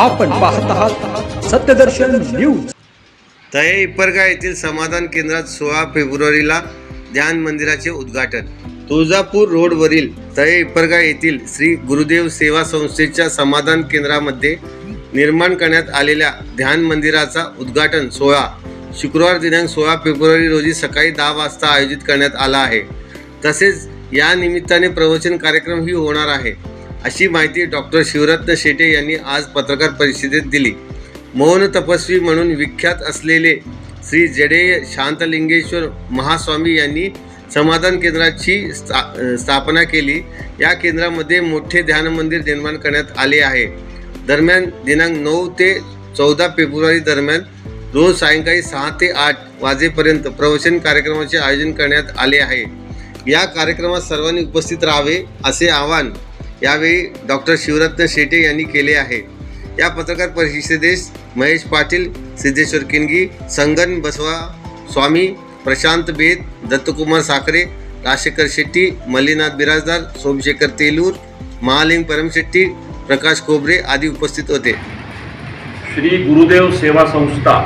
आपण पाहत आहात सत्यदर्शन न्यूज. तये इपरगा येथील समाधान केंद्रात सोळा फेब्रुवारीला ध्यान मंदिराचे उद्घाटन. तुळजापूर रोडवरील तये इपरगा येथील श्री गुरुदेव सेवा संस्थेच्या समाधान केंद्रामध्ये निर्माण करण्यात आलेल्या ध्यान मंदिराचा उद्घाटन सोहळा शुक्रवार दिनांक सोळा फेब्रुवारी रोजी सकाळी दहा वाजता आयोजित करण्यात आला आहे. तसेच या निमित्ताने प्रवचन कार्यक्रमही होणार आहे. अशी माहिती डॉक्टर शिवरत्न शेटे यांनी आज पत्रकार परिषदेत दिली. मौन तपस्वी म्हणून विख्यात असलेले श्री जडेय शांतलिंगेश्वर महास्वामी यांनी समाधान केंद्राची स्था स्थापना केली. या केंद्रामध्ये मोठे ध्यान मंदिर निर्माण करण्यात आले आहे. दरम्यान दिनांक नऊ ते चौदा फेब्रुवारी दरम्यान रोज सायंकाळी सहा ते आठ वाजेपर्यंत प्रवचन कार्यक्रमाचे आयोजन करण्यात आले आहे. या कार्यक्रमात सर्वांनी उपस्थित राहावे असे आवाहन यावेळी डॉक्टर शिवरत्न शेटे यांनी केले आहे. या पत्रकार परिषदेस महेश पाटील सिद्धेश्वर किनगी संगन बसवा स्वामी प्रशांत बेद दत्तकुमार साखरे राजशेखर शेट्टी मल्लीनाथ बिराजदार सोमशेखर तेलूर महालिंग परमशेट्टी प्रकाश कोबरे आदी उपस्थित होते. श्री गुरुदेव सेवा संस्था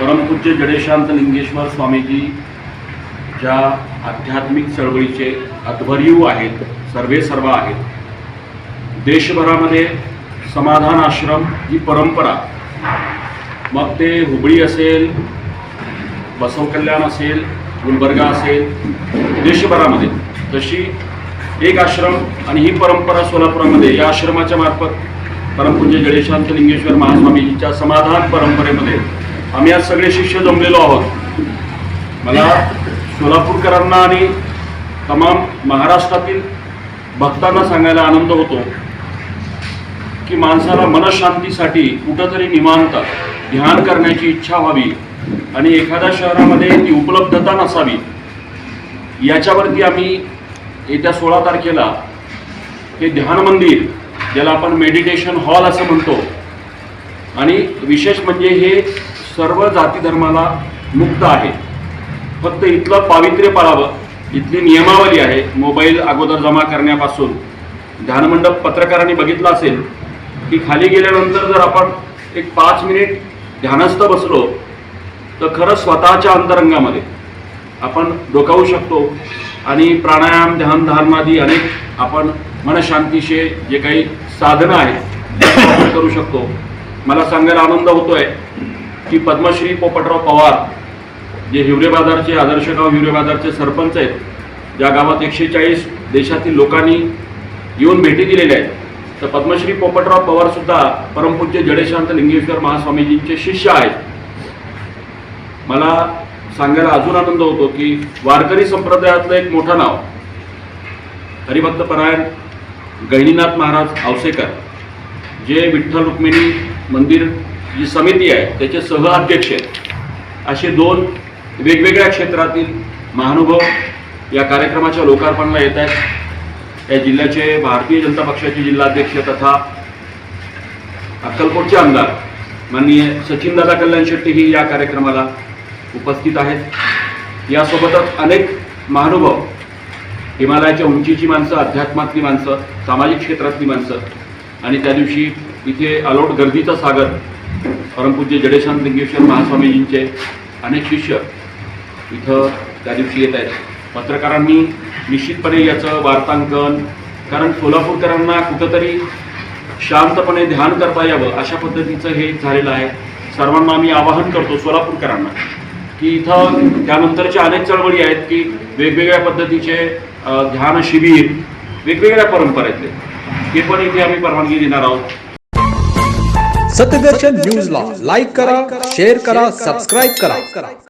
परमपूज्य जडेशांत लिंगेश्वर स्वामीजी ज्या आध्यात्मिक चळवळीचे अध्वर्यू आहेत सर्वे सर्व आहेत. देशभरामध्ये समाधान आश्रम ही परंपरा. मग ते हुबळी असेल बसव कल्याण असेल गुलबर्गा असेल देशभरामध्ये. तशी एक आश्रम आणि ही परंपरा सोलापुरामध्ये या आश्रमाच्या मार्फत परमपूज्य जडेशांत लिंगेश्वर महास्वामीजीच्या समाधान परंपरेमध्ये आम्ही आज सगळे शिष्य जमलेलो आहोत. मला सोलापूरकरांना आणि तमाम महाराष्ट्रातील भक्तांना सांगायला आनंद होतो की माणसाला मनशांतीसाठी कुठंतरी निमांत ध्यान करण्याची इच्छा व्हावी आणि एखाद्या शहरामध्ये ती उपलब्धता नसावी. याच्यावरती आम्ही येत्या सोळा तारखेला हे ध्यान मंदिर ज्याला आपण मेडिटेशन हॉल असं म्हणतो आणि विशेष म्हणजे हे सर्व जाती धर्माला मुक्त आहे. फक्त इथलं पावित्र्य पाळावं. इथली नियमावली आहे. मोबाईल अगोदर जमा करण्यापासून. ध्यानमंडप पत्रकारांनी बघितलं असेल की खाली गेल्यानंतर जर आपण एक पाच मिनिट ध्यानस्थ बसलो तर खरं स्वतःच्या अंतरंगामध्ये आपण डोकावू शकतो आणि प्राणायाम ध्यान धारणादी अनेक आपण मनशांतीचे जे काही साधनं आहेत करू शकतो. मला सांगायला आनंद होतोय की पद्मश्री पोपटराव पवार जे हिवरे बाजारचे आदर्श गाव हिवरे बाजारचे सरपंच आहेत ज्या गावात एकशे चाळीस देशातील लोकांनी येऊन भेटी दिलेल्या आहेत. तर पद्मश्री पोपटराव पवारसुद्धा परमपूज्य जडेशांत लिंगेश्वर महास्वामीजींचे शिष्य आहेत. मला सांगायला अजून आनंद होतो की वारकरी संप्रदायातलं एक मोठं नाव हरिभक्त परायण गहिनीनाथ महाराज आवसेकर जे विठ्ठल रुक्मिणी मंदिर जी समिती आहे त्याचे सहअध्यक्ष आहेत. असे दोन वेगवेगळ्या क्षेत्रातील महानुभव या कार्यक्रमाच्या लोकार्पणाला येत आहेत. या जिल्ह्याचे भारतीय जनता पक्षाचे जिल्हाध्यक्ष तथा अक्कलकोटचे आमदार माननीय सचिनदादा कल्याण शेट्टी ही या कार्यक्रमाला उपस्थित आहेत. यासोबतच अनेक महानुभव हिमालयाच्या उंचीची माणसं अध्यात्मातली माणसं सामाजिक क्षेत्रातली माणसं आणि त्या दिवशी इथे अलोट गर्दीचा सागर परमपूज्य जडेशांत लिंगेश्वर महास्वामीजींचे अनेक शिष्य इथं त्या दिवशी येत आहेत. पत्रकारांनी निश्चितपणे याचं वार्तांकन कारण सोलापूरकरांना कुठंतरी शांतपणे ध्यान करता यावं अशा पद्धतीचं हे झालेलं आहे. सर्वांना आम्ही आवाहन करतो सोलापूरकरांना की इथं त्यानंतरच्या अनेक चळवळी आहेत की वेगवेगळ्या पद्धतीचे ध्यान शिबिर वेगवेगळ्या परंपरेतले. हे पण इथे आम्ही परवानगी देणार आहोत. सत्यदर्शन न्यूजला लाईक करा शेअर करा सबस्क्राईब करा.